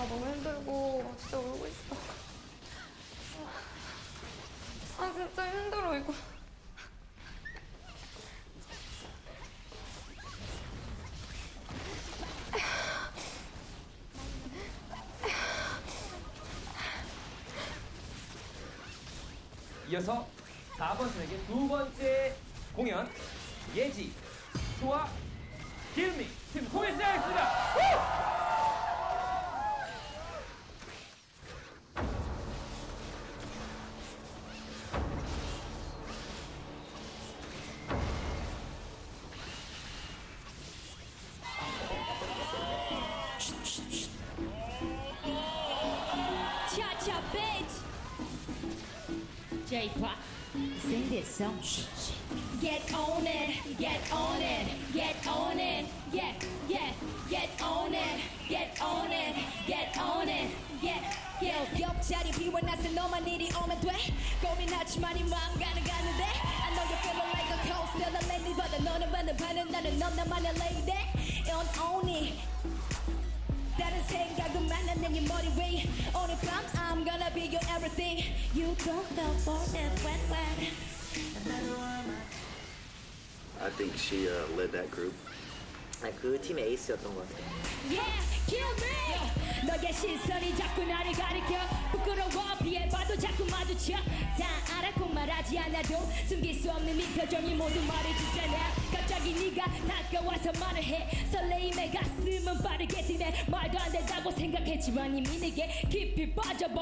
아 너무 힘들고 진짜 울고 있어. 아 진짜 힘들어 이거. 이어서 4번 트랙의 두 번째 공연 예지 수아 길미 팀 소개 시작하겠습니다 bitch! J-pop, sing this song. Get on it, get on it, get on it, yeah, yeah, get on it, get on it, get on it, yeah, yeah. 옆자리 비워놨을 너만 일이 오면 돼. 고민하지만 이 마음 가는 가는데. I know you're feeling like a cold, still a lady, but 너는 반은 반은 나는 넌 나만의 lady. On only. 머리 머리 위 오늘 밤 I'm gonna be your everything You don't know for when when I think she uh, led that group. 그 팀의 에이스였던 것 같아요. Yeah, kill me! 너의 시선이 자꾸 나를 가리켜 부끄러워 자꾸 마주쳐 다 말하지 않아도 숨길 수 없는 표정이 모두 말해주잖아 갑자기 네가 다가와서 말을 해 설레임에 가슴은 빠르게 뛰네 말도 안 된다고 생각했지만 이미 내게 깊이 빠져버린